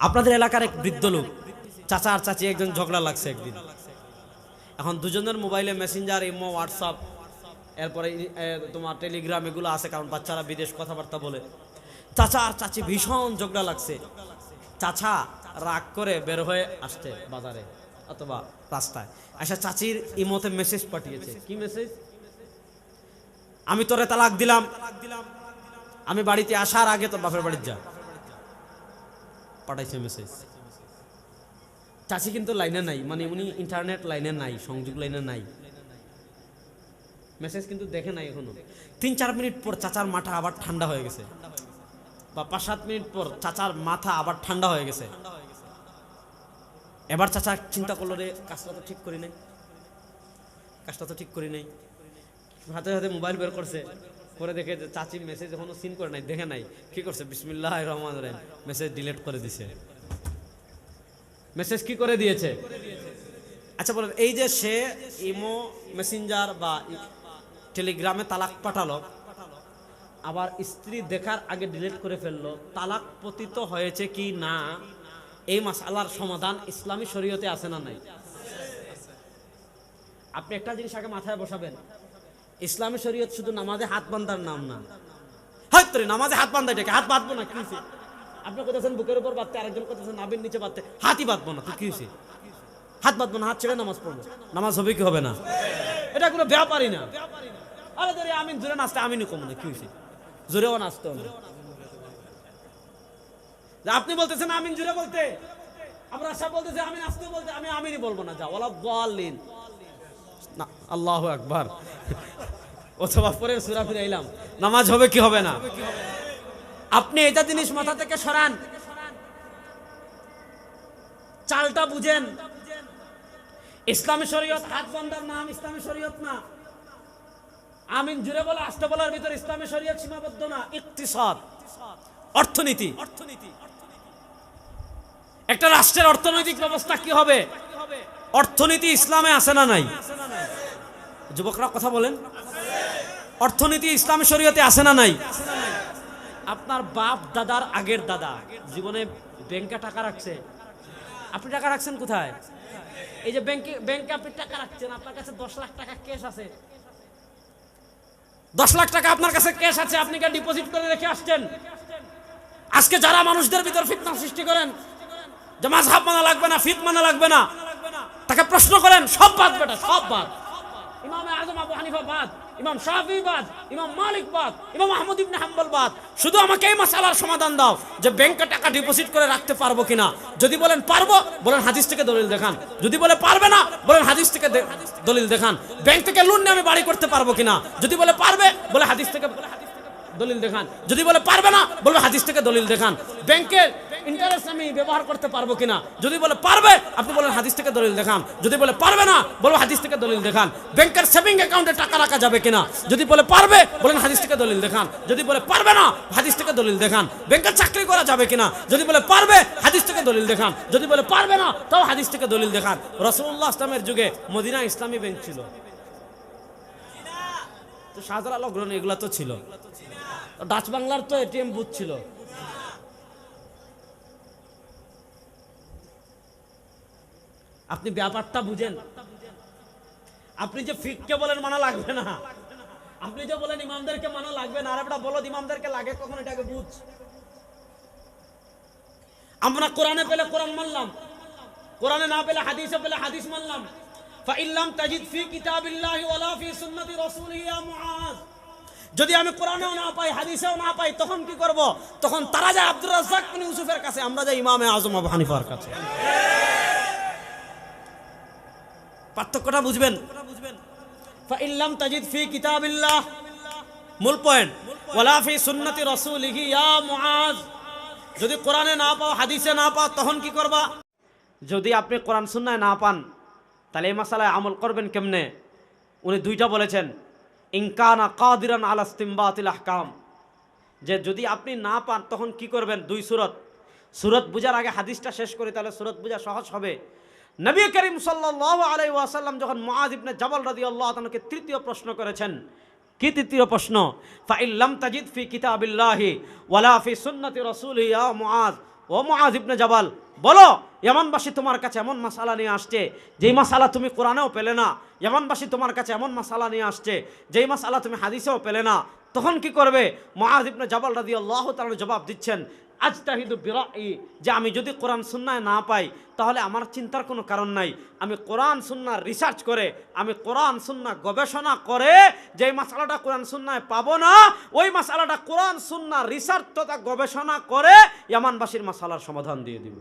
আপনাদের এলাকার এক বৃদ্ধ লোক, চাচা আর চাচি একজন ঝগড়া লাগছে একদিন। এখন দুজনের মোবাইলে মেসেঞ্জার ইমো হোয়াটসঅ্যাপ এরপরে তোমার টেলিগ্রাম এগুলো আছে, কারণ বাচ্চারা বিদেশ কথাবার্তা বলে। চাচা আর চাচি ভীষণ ঝগড়া লাগছে। চাচা রাগ করে বের হয়ে আসছে বাজারে অথবা রাস্তায়। আচ্ছা চাচির ইমোতে মেসেজ পাঠিয়েছে। কি মেসেজ আমি তোরে তালাক দিলাম। আমি বাড়িতে আসার আগে তোর বাপের বাড়ির যা। পাঠাইছে মেসেজ চাচি কিন্তু লাইনে নাই মানে উনি ইন্টারনেট লাইনে নাই, সংযোগ লাইনে নাই। মেসেজ কিন্তু দেখে নাই এখনও। তিন চার মিনিট পর চাচার মাথা আবার ঠান্ডা হয়ে গেছে। বা পাঁচ সাত মিনিট পর চাচার মাথা আবার ঠান্ডা হয়ে গেছে। এবার চাচা চিন্তা করল রে, কাজটা তো ঠিক করি নাই। কাজটা তো ঠিক করি নাই। হাতে হাতে মোবাইল বের করছে। পরে দেখে যে চাচি মেসেজ এখনও সিন করে নাই, দেখে নাই। কি করছে? বিসমিল্লাহ রহমান রহিম। মেসেজ ডিলিট করে দিছে। মেসেজ কি করে দিয়েছে? আচ্ছা বলেন, এই যে সে ইমো মেসেঞ্জার বা টেলিগ্রামে তালাক পাঠালো, আবার স্ত্রী দেখার আগে ডিলিট করে ফেলল, তালাক পতিত হয়েছে কি না? এই মাসালার সমাধান ইসলামী শরীয়তে আছে না নাই? আপনি একটা জিনিস আগে মাথায় বসাবেন। ইসলামী শরীয়ত শুধু নামাজে হাত বান্ধার নাম না। হয়তো নামাজে হাত বান্ধা এটাকে, হাত বাঁধবো না, কি হয়েছে? আপনি কোথাছেন বুকের উপর বাঁধতে, আরেকজন কোথাছেন নাবির নিচে বাঁধতে, হাতই বাঁধবো না কি হয়েছে? হাত বাঁধবো না, হাত ছেড়ে নামাজ পড়ব। নামাজ হবে কি হবে না? এটা কোনো ব্যাপারই না। আরে ধরে আমিন, জোরে নাচতে, আমিনই কম না, কি হয়েছে? জোরেও নাচতে হবে আপনি বলতেছেন আমিন জুড়ে বলতে। আমরা সব বলতেছে আমি নাচতে বলতে, আমি আমিনই বলব না, যা ওলা বলিন না, আল্লাহ একবার অথবা পরে সুরা ফিরে এলাম নামাজ হবে কি হবে না? আপনি এটা জিনিস মাথা থেকে সরান। চালটা বুঝেন। ইসলামী শরীয়ত হাত বন্ধার নাম ইসলামী শরীয়ত না। আমিন জুড়ে বলে, আসতে বলার ভিতর ইসলামী শরীয়ত সীমাবদ্ধ না, ইকতিসাদ। অর্থনীতি অর্থনীতি। একটা রাষ্ট্রের অর্থনৈতিক ব্যবস্থা কি হবে? অর্থনীতি ইসলামে আছে না নাই? যুবকরা কথা বলেন। অর্থনীতি ইসলামী শরীয়তে আছে না নাই? আপনার বাপ দাদার আগের দাদা, জীবনে ব্যাংকে টাকা রাখছে। আপনি টাকা রাখছেন কোথায়? এই যে ব্যাংকে ব্যাংকে আপনি টাকা রাখছেন, আপনার কাছে দশ লাখ টাকা ক্যাশ আছে। দশ লাখ টাকা আপনার কাছে ক্যাশ আছে, আপনি কে ডিপোজিট করে রেখে আসছেন? আজকে যারা মানুষদের ভিতর ফিতনা সৃষ্টি করেন, যে মাঝহাব মানা লাগবে না, ফিত মানা লাগবে না, তাকে প্রশ্ন করেন, সব বাদ বেটা, সব বাদ। ইমাম আজম আবু হানিফা বাদ। ইমাম শাফি বাদ, ইমাম মালিক বাদ, ইমাম আহমদ ইবনে হাম্বল বাদ। শুধু আমাকে এই মাসালার সমাধান দাও যে ব্যাংকে টাকা ডিপোজিট করে রাখতে পারব কিনা। যদি বলেন পারব, বলেন হাদিস থেকে দলিল দেখান। যদি বলে পারবে না, বলেন হাদিস থেকে দলিল দেখান। ব্যাংক থেকে লোন নিয়ে আমি বাড়ি করতে পারব কিনা। যদি বলে পারবে, বলে হাদিস থেকে দলিল দেখান। যদি বলে পারবে না, বলবে হাদিস থেকে দলিল দেখান। ব্যাংকের ইন্টারেস্ট আমি ব্যবহার করতে পারব কিনা? যদি বলে পারবে, আপনি বলেন হাদিস থেকে দলিল দেখান। যদি বলে পারবে না, বলব হাদিস থেকে দলিল দেখান। ব্যাংকের সেভিং অ্যাকাউন্টে টাকা রাখা যাবে কিনা? যদি বলে পারবে, বলেন হাদিস থেকে দলিল দেখান। যদি বলে পারবে না, হাদিস থেকে দলিল দেখান। ব্যাংকের চাকরি করা যাবে কিনা? যদি বলে পারবে, হাদিস থেকে দলিল দেখান। যদি বলে পারবে না, তাও হাদিস থেকে দলিল দেখান। রসুল্লাহ ইসলামের যুগে মদিনা ইসলামী ব্যাংক ছিল। তো শাহজালাল অগ্রণী এগুলো তো ছিল। ডাচ বাংলার তো এটিএম বুথ ছিল। আপনি ব্যাপারটা বুঝেন। আপনি যে ফিককে বলেন মানা লাগবে না। আপনি যে বলেন ইমামদেরকে মানা লাগবে না আর একটা বলো ইমামদেরকে লাগে, কখন এটাকে বুঝ? আমরা কোরআনে পেলে কোরআন মানলাম, কোরআনে না পেলে হাদিসে পেলে হাদিস মানলাম। ফাইল্লাম তাজিদ ফি কিতাবিল্লাহি ওয়ালা ফি সুন্নতি রাসূলিহি ইয়া মুআজ। যদি আমি কোরআনেও না পাই, হাদিসেও না পাই, তখন কি করব? তখন তারা যায় আব্দুর রাজ্জাক বিন ইউসুফের কাছে, আমরা যাই ইমামে আজম আবু হানিফার কাছে। পার্থক্যটা বুঝবেন। ফাইল্লাম তাজিদ ফি কিতাবিল্লাহ। মূল পয়েন্ট, ওয়ালা ফি সুন্নতি রাসূলিহি ইয়া মুআজ। যদি কোরআনে না পাও, হাদিসে না পাও, তখন কি করবা? যদি আপনি কোরআন সুন্নায় না পান, তাহলে এই মাসালায় আমল করবেন কেমনে? উনি দুইটা বলেছেন ইনকানা কাদিরান আলাস্তিমবাতিল আহকাম। যে যদি আপনি না পান, তখন কি করবেন? দুই সুরত। সুরত বুঝার আগে হাদিসটা শেষ করি, তাহলে সুরত বুঝা সহজ হবে। নবী করিম সাল্লাল্লাহু আলাইহি ওয়াসাল্লাম যখন মুআজ ইবনে জাবাল রাদিয়াল্লাহু তাআলাকে তৃতীয় প্রশ্ন করেছেন, কি তৃতীয় প্রশ্ন? ফাইল্লাম তাজিদ ফি কিতাবিল্লাহি ওয়ালা ফি সুন্নতি রসুল ইয়া মুআজ, ও মুআজ ইবনে জাবাল, বলো, ইয়ামানবাসী তোমার কাছে এমন মশালা নিয়ে আসছে, যেই মশালা তুমি কোরআনেও পেলে না, ইয়ামানবাসী তোমার কাছে এমন মশালা নিয়ে আসছে, যেই মশালা তুমি হাদিসেও পেলে না, তখন কি করবে? মুআজ ইবনে জাবাল রাদিয়াল্লাহু তাআলা জবাব দিচ্ছেন আজ তাহিদু যে আমি যদি কোরআন সুন্নায় না পাই, তাহলে আমার চিন্তার কোনো কারণ নাই। আমি কোরআন সুন্না রিসার্চ করে, আমি কোরআন সুন্না গবেষণা করে, যেই মশালাটা কোরআন সুন্নায় পাবো না, ওই মশালাটা কোরআন সুন্না রিসার্চ তথা গবেষণা করে, ইয়ামানবাসীর মশালার সমাধান দিয়ে দিব।